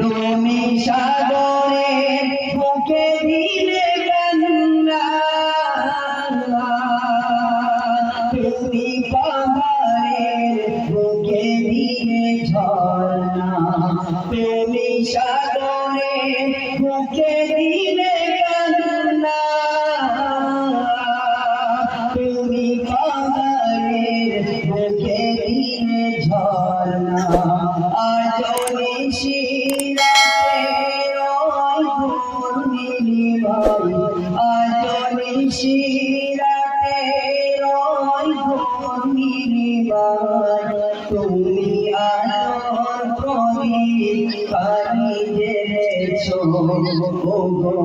তুমি সাগরে বুকে দিলে তুমি পাহাড়ের বুকে দিলে ঝর্ণা। তুমি সাগরে বুকে দিলে তুমি পাহাড়ের বুকে দিলে ঝর্ণা। তুমি আলোর প্রদীপ পানি জেলেছো ও গো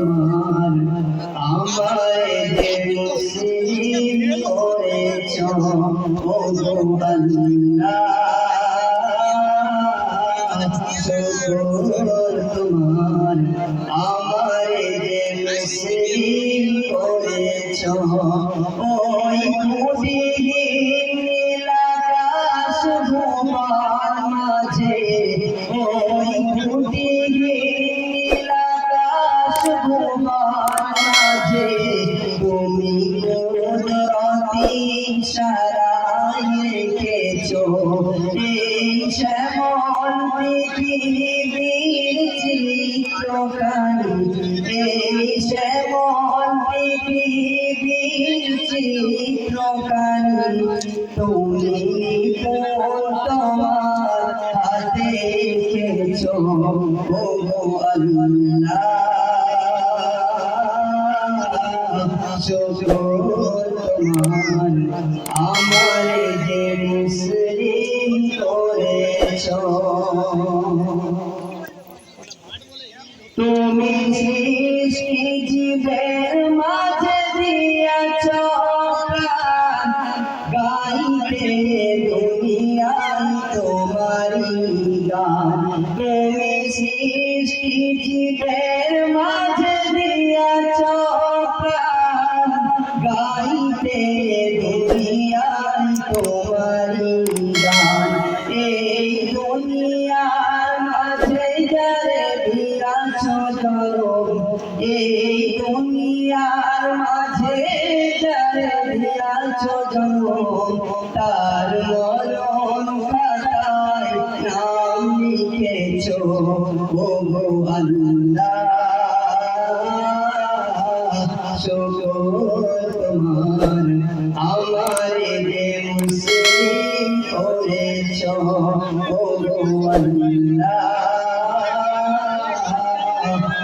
তোমার আমায় যে মুসলিম করেছ ও গো তোমার আমায় যে মুসলিম করেছ ওই মুদিহীন নীলাকাশ ভুবন মাঝে ওই মুদিহীন নীলাকাশ ভুবন মাঝে তুমি কুদরতি সারাই রেখেছো শ্যামল পৃথিবীর চিত্রকানি এই শ্যামল পৃথিবীর চিত্রকানি তুমি আমার যে মুসলিম করেছ তুমি সৃষ্টি জীবের মাঝে দিয়াছ গাইতে দুনিয়ায় তোমারি গান। তুমি সৃষ্টি জীবের দুনিয়ার মাঝে যারে দিয়াছ জনম তার মরণ খাতায় নাম লিখেছ, ও আল্লাহ। তোমার, আমার যে মুসলিম করেছ, ও আল্লাহ।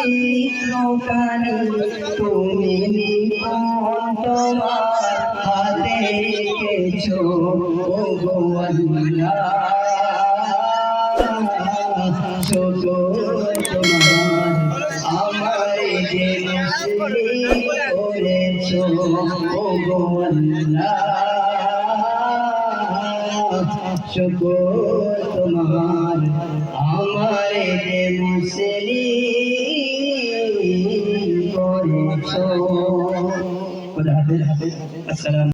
চিত্রকারী তুমি তোমার হাতে রেখেছো ও গো আল্লাহ ছোট তোমার আমার যে করেছ মুসলিম আসসালাম